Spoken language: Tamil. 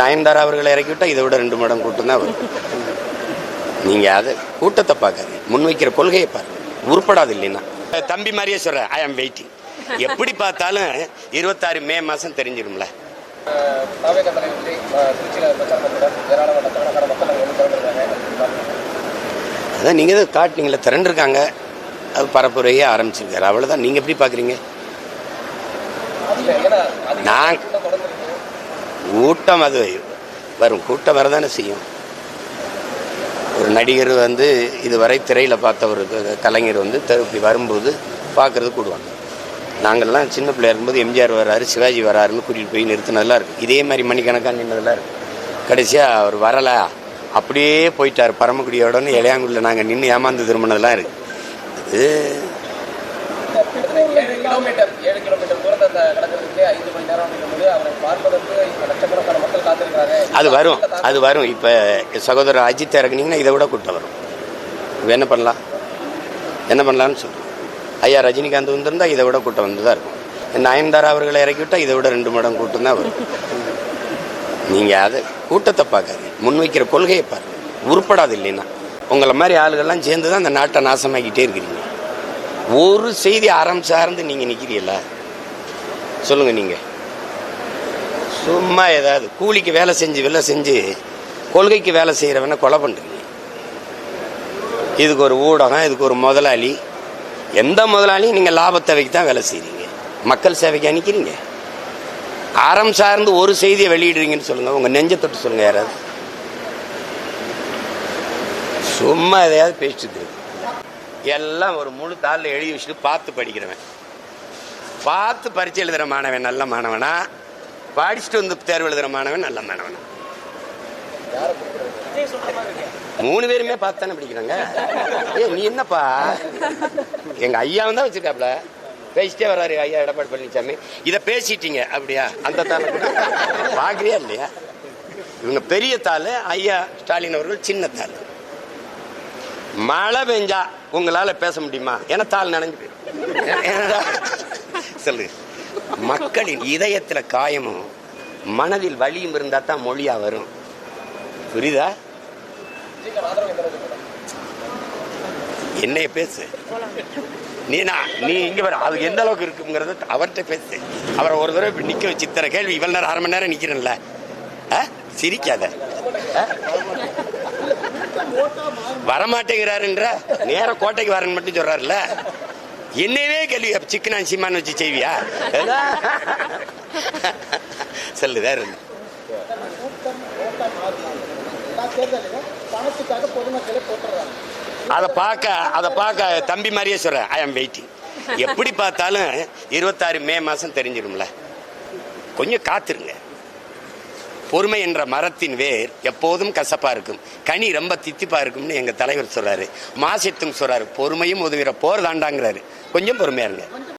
நயன்தாரா அவர்களை இறக்கிவிட்டால் இதை விட ரெண்டு மடம் கூட்டம் தான் வரும். நீங்க அதை கூட்டத்தை பார்க்காது முன்வைக்கிற கொள்கையை பாருங்க. உருப்படாது இல்லைன்னா. தம்பி மாதிரியே சொல்றேன். ஐ ஆம் வெயிட்டிங் எப்படி பார்த்தாலும் இருபத்தாறு மே மாதம் தெரிஞ்சிடும்ல அதான் நீங்க தான் காட்டினீங்களே திரண்டிருக்காங்க. அது பரப்புரையே ஆரம்பிச்சிருக்காரு. அவ்வளோதான் நீங்க எப்படி பார்க்குறீங்க? நான் கூட்டம் அது. வரும் கூட்டம் வரதானே செய்யும். ஒரு நடிகர் வந்து இதுவரை திரையில் பார்த்த ஒரு கலைஞர் வந்து இப்படி வரும்போது பார்க்குறது கூடுவாங்க. நாங்கள்லாம் சின்ன பிள்ளையா இருக்கும்போது எம்ஜிஆர் வராரு சிவாஜி வராருன்னு கூட்டிகிட்டு போய் நிறுத்தினதெல்லாம் இருக்குது இதே மாதிரி மணிக்கணக்காக நின்னதெல்லாம் இருக்குது கடைசியாக அவர் வரலை. அப்படியே போயிட்டார். பரமக்குடியோடன்னு இளையாங்குடியில் நாங்கள் நின்று ஏமாந்து திரும்பினதெல்லாம் இருக்குது இது கிலோமீட்டர் ஏழு கிலோமீட்டர் தூரத்தை த- கடக்கிறதுக்கு ஐந்து மணி நேரம் அப்படிங்கும்போது அவரை பார்ப்பதற்கு லட்சக்கணக்கான மக்கள் காத்திருக்கிறாங்க அது வரும் அது வரும். இப்போ சகோதரர் அஜித் இறக்குனீங்கன்னா இதை விட கூட்டம் வரும். இப்ப என்ன பண்ணலாம்? என்ன பண்ணலாம்னு சொல்கிறேன் ஐயா ரஜினிகாந்த் வந்திருந்தா இதை விட கூட்டம் வந்து தான் இருக்கும். நயன்தாரா அவர்களை இறக்கி விட்டா இதை விட ரெண்டு மடம் கூட்டம் தான் வரும். நீங்கள் அதை கூட்டத்தை பார்க்காது முன்வைக்கிற கொள்கையை பாருங்க. உருப்படாது இல்லைன்னா. உங்களை மாதிரி ஆளுகள்லாம் சேர்ந்து தான் அந்த நாட்டை நாசமாக்கிட்டே இருக்கிறீங்க. ஒரு செய்தி அறம் சார்ந்து நீங்கள் நிற்கிறீங்களா சொல்லுங்கள் நீங்கள் சும்மா ஏதாவது கூலிக்கு வேலை செஞ்சு வேலை செஞ்சு கொள்கைக்கு வேலை செய்கிறவன கொலை பண்ணுறீங்க இதுக்கு ஒரு ஊடகம் இதுக்கு ஒரு முதலாளி. எந்த முதலாளியும் நீங்கள் லாபத்தை வைக்க தான் வேலை செய்கிறீங்க மக்கள் சேவைக்கு அனுக்கிறீங்க. அறம் சார்ந்து ஒரு செய்தியை வெளியிடுறீங்கன்னு சொல்லுங்கள் உங்கள் நெஞ்ச தொட்டு சொல்லுங்கள் யாராவது. சும்மா எதையாவது பேசிட்டு இருக்கு எல்லாம் ஒரு முழு தாளில் எழுதி வச்சுட்டு பார்த்து படிக்கிறவன். பார்த்து பரிச்சை எழுதுகிற மாணவன் நல்ல மாணவனா? படிச்சுட்டு வந்து தேர்வு எழுதுகிற மாணவன் நல்ல மாணவனா? மூணு பேருமே பார்த்து தானே படிக்கிறாங்க? ஏ நீ என்னப்பா? எங்கள் ஐயாவும் தான் வச்சுருக்காப்ல. பேசிட்டே வர்றாரு ஐயா எடப்பாடி பழனிசாமி இதை பேசிட்டீங்க அப்படியா? அந்த தாள் பார்க்குறியா இல்லையா? இவங்க பெரிய தாள் ஐயா ஸ்டாலின் அவர்கள் சின்ன தாள். மழை பெஞ்சா உங்களால பேச முடியுமா? ஏன்னா தாள் நனைஞ்சு போயிடும் சொல்லு. மக்களின் இதயத்துல காயமும் மனதில் வலியும் இருந்தா தான் மொழியா வரும். புரியுதா? என்னைய பேசு. நீனா நீ இங்க வர அது எந்த அளவுக்கு இருக்குங்கிறத அவர்கிட்ட பேசு. அவரை ஒரு தடவை இப்படி நிக்க வச்சு இத்தனை கேள்வி இவ்வளவு நேரம் அரை மணி நேரம் நிக்கிறேன்ல. சிரிக்காத. வரமாட்டேங்கிறாருன்ற? நேர கோட்டைக்கு வரேன்னு மட்டும் சொல்றாருல்ல. என்னவே கேள்வி சிக்கன் சீமான் வச்சு செய்வியா? சொல்லு வேற அதை பார்க்க அதை பார்க்க தம்பி மாதிரியே சொல்றேன் ஐ ஆம் வெயிட்டிங் எப்படி பார்த்தாலும் இருபத்தாறு மே மாசம் தெரிஞ்சிடும்ல கொஞ்சம் காத்துருங்க. பொறுமை என்ற மரத்தின் வேர் எப்போதும் கசப்பா இருக்கும். கனி ரொம்ப தித்திப்பா இருக்கும்னு எங்க தலைவர் சொல்றாரு. மாசித்தும் சொல்றாரு பொறுமையும் உதவிற போர் தாண்டாங்கிறாரு. கொஞ்சம் பொறுமையா இருங்க.